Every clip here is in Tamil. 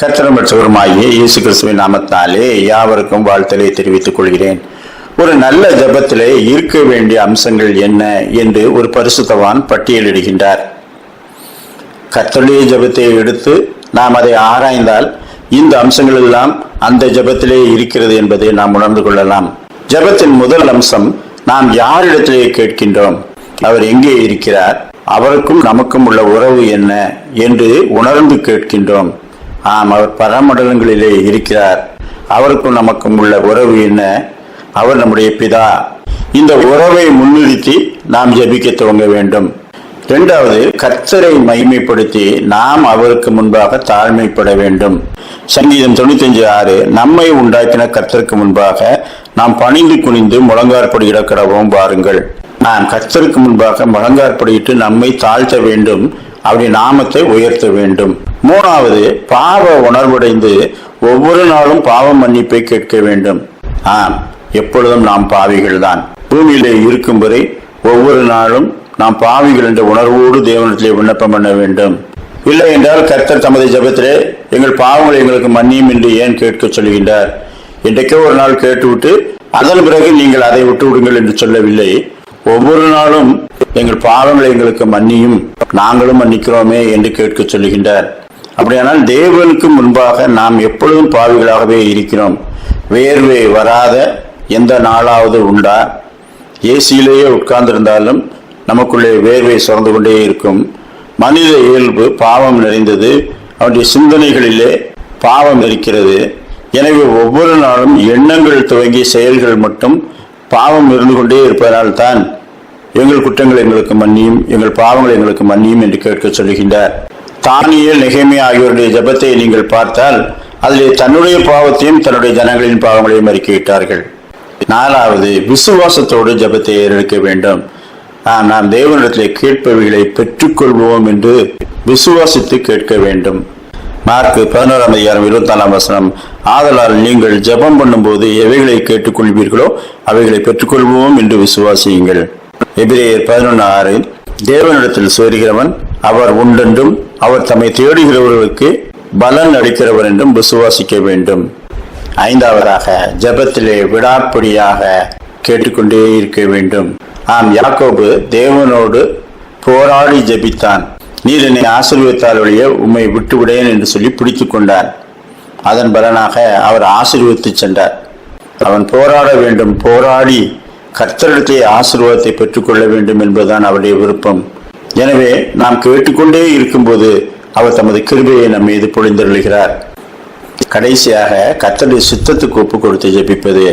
கர்த்தரும் மற்றவருமாகிய இயேசு கிறிஸ்துவின் நாமத்தாலே யாவருக்கும் வாழ்த்தலை தெரிவித்துக் கொள்கிறேன். ஒரு நல்ல ஜபத்திலே இருக்க வேண்டிய அம்சங்கள் என்ன என்று ஒரு பரிசுத்தவான் பட்டியலிடுகின்றார். கர்த்தருடைய ஜெபத்தை எடுத்து நாம் அதை ஆராய்ந்தால் இந்த அம்சங்கள் எல்லாம் அந்த ஜபத்திலே இருக்கிறது என்பதை நாம் உணர்ந்து கொள்ளலாம். ஜெபத்தின் முதல் அம்சம் நாம் யாரிடத்திலே கேட்கின்றோம்? அவர் எங்கே இருக்கிறார்? அவருக்கும் நமக்கும் உள்ள உறவு என்ன என்று உணர்ந்து கேட்கின்றோம். ஆம் அவர் பரமண்டலங்களிலே இருக்கிறார். அவருக்கும் நமக்கும் உள்ள உறவு என்ன? அவர் நம்முடைய பிதா. இந்த உறவை முன்னிறுத்தி நாம் ஜபிக்க துவங்க வேண்டும். இரண்டாவது கர்த்தரை மகிமைப்படுத்தி நாம் அவருக்கு முன்பாக தாழ்மைப்பட வேண்டும். சங்கீதம் தொண்ணூத்தஞ்சு ஆறு நம்மை உண்டாக்கின கர்த்தருக்கு முன்பாக நாம் பணிந்து குனிந்து முழங்காற்படியிட இடக்கிறவும் பாருங்கள் நாம் கர்த்தருக்கு முன்பாக முழங்காற்படியிட்டு நம்மை தாழ்த்த வேண்டும். அவருடைய நாமத்தை உயர்த்த வேண்டும். மூணாவது பாவ உணர்வடைந்து ஒவ்வொரு நாளும் பாவ மன்னிப்பை கேட்க வேண்டும். ஆம் எப்பொழுதும் நாம் பாவிகள் தான் பூமியிலே இருக்கும் வரை ஒவ்வொரு நாளும் நாம் பாவிகள் என்ற உணர்வோடு தேவனத்திலே விண்ணப்பம் பண்ண வேண்டும். இல்லை என்றால் கர்த்தர் தமது ஜெபத்திலே எங்கள் பாவங்களை எங்களுக்கு மன்னியும் என்று ஏன் கேட்க சொல்கின்றார் இன்றைக்கே ஒரு நாள் கேட்டுவிட்டு அதன் பிறகு நீங்கள் அதை விட்டு விடுங்கள் என்று சொல்லவில்லை. ஒவ்வொரு நாளும் எங்கள் பாவங்களை எங்களுக்கு மன்னியும். நாங்களும் மன்னிக்கிறோமே என்று கேட்க சொல்லுகின்றார். அப்படியானால் தேவனுக்கு முன்பாக நாம் எப்பொழுதும் பாவிகளாகவே இருக்கிறோம். வேர்வை வராத எந்த நாளாவது உண்டா? ஏசியிலேயே உட்கார்ந்திருந்தாலும் நமக்குள்ளே வேர்வை சுரந்து கொண்டே இருக்கும். மனித இயல்பு பாவம் நிறைந்தது. அவருடைய சிந்தனைகளிலே பாவம் இருக்கிறது. எனவே ஒவ்வொரு நாளும் எண்ணங்கள் துவங்கி செயல்கள் மட்டும் பாவம் இருந்து கொண்டே இருப்பதனால் தான் எங்கள் குற்றங்கள் எங்களுக்கு மன்னியும் எங்கள் பாவங்கள் எங்களுக்கு மன்னியும் என்று கேட்க சொல்லுகின்றார் தானியல் நெகைமை ஆகியோருடைய ஜெபத்தை நீங்கள் பார்த்தால் அதிலே தன்னுடைய பாவத்தையும் தன்னுடைய ஜனங்களின் பாவங்களையும் அறிக்கையிட்டார்கள். நாலாவது விசுவாசத்தோடு ஜெபத்தை ஏறெடுக்க வேண்டும். நாம் தேவனிடத்தில் கேட்பவைகளை பெற்றுக்கொள்வோம் என்று விசுவாசித்து கேட்க வேண்டும். மார்க் பதினோராம் அதிகாரம் இருபத்தி நாலாம் வசனம் ஆதலால் நீங்கள் ஜெபம் பண்ணும்போது எவைகளை கேட்டுக்கொள்வீர்களோ அவைகளை பெற்றுக்கொள்வோம் என்று விசுவாசியுங்கள். எபிரேயர் பதினொன்று ஆறு தேவனிடத்தில் சேருகிறவன் அவர் உண்டென்றும் அவர் தம்மை தேடுகிறவர்களுக்கு பலன் அளிக்கிறவர் என்றும் விசுவாசிக்க வேண்டும். ஐந்தாவதாக ஜெபத்திலே விடாப்பிடியாக கேட்டுக்கொண்டே இருக்க வேண்டும். ஆம் யாக்கோபு தேவனோடு போராடி ஜெபித்தான். நீர் என்னை ஆசீர்வதித்தால் வழியே உம்மை விட்டுவிடேன் என்று சொல்லி பிடித்து கொண்டான் அதன் பலனாக அவர் ஆசீர்வதித்து சென்றார். அவன் போராட வேண்டும் போராடி கர்த்தரிடத்தை ஆசீர்வாதத்தை பெற்றுக்கொள்ள வேண்டும் என்பதுதான் அவருடைய விருப்பம். எனவே நாம் கேட்டுக்கொண்டே இருக்கும்போது அவர் தமது கிருபையை நம் மீது பொழிந்தருளுகிறார் கடைசியாக கர்த்தருடைய சித்தத்துக்கு ஒப்பு கொடுத்து ஜெபிப்பது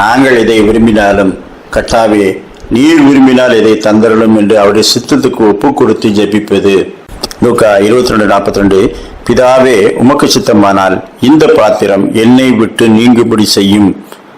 நாங்கள் இதை விரும்பினாலும் கட்டாவே நீர் விரும்பினால் இதை தந்தரலும் என்று அவருடைய சித்தத்துக்கு ஒப்பு கொடுத்து ஜெபிப்பது. லூக்கா இருபத்தி ரெண்டு நாற்பத்தி ரெண்டு பிதாவே உமக்கு சித்தமானால் இந்த பாத்திரம் என்னை விட்டு நீங்கும்படி செய்யும்.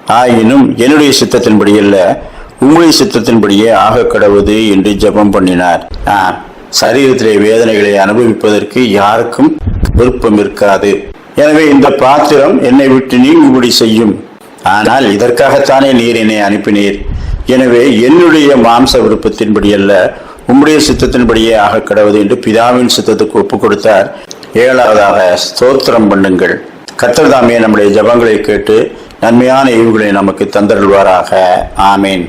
ஆயினும் என்னுடைய சித்தத்தின்படி அல்ல உங்களுடைய சித்தத்தின்படியே ஆக கடவுது என்று ஜெபம் பண்ணினார். ஆஹ் சரீரத்திலே வேதனைகளை அனுபவிப்பதற்கு யாருக்கும் விருப்பம் இருக்காது. எனவே இந்த பாத்திரம் என்னை விட்டு நீங்கும்படி செய்யும். ஆனால் இதற்காகத்தானே நீர் என்னை அனுப்பினீர். எனவே என்னுடைய மாம்ச விருப்பத்தின்படி அல்ல உம்முடைய சித்தத்தின்படியே ஆக கிடவது என்று பிதாவின் சித்தத்துக்கு ஒப்புக் கொடுத்தார் ஏழாவதாக ஸ்தோத்திரம் பண்ணுங்கள். கத்தர்தாமே நம்முடைய ஜபங்களை கேட்டு நன்மையான ஈவுகளை நமக்கு தந்தருள்வாராக. ஆமேன்.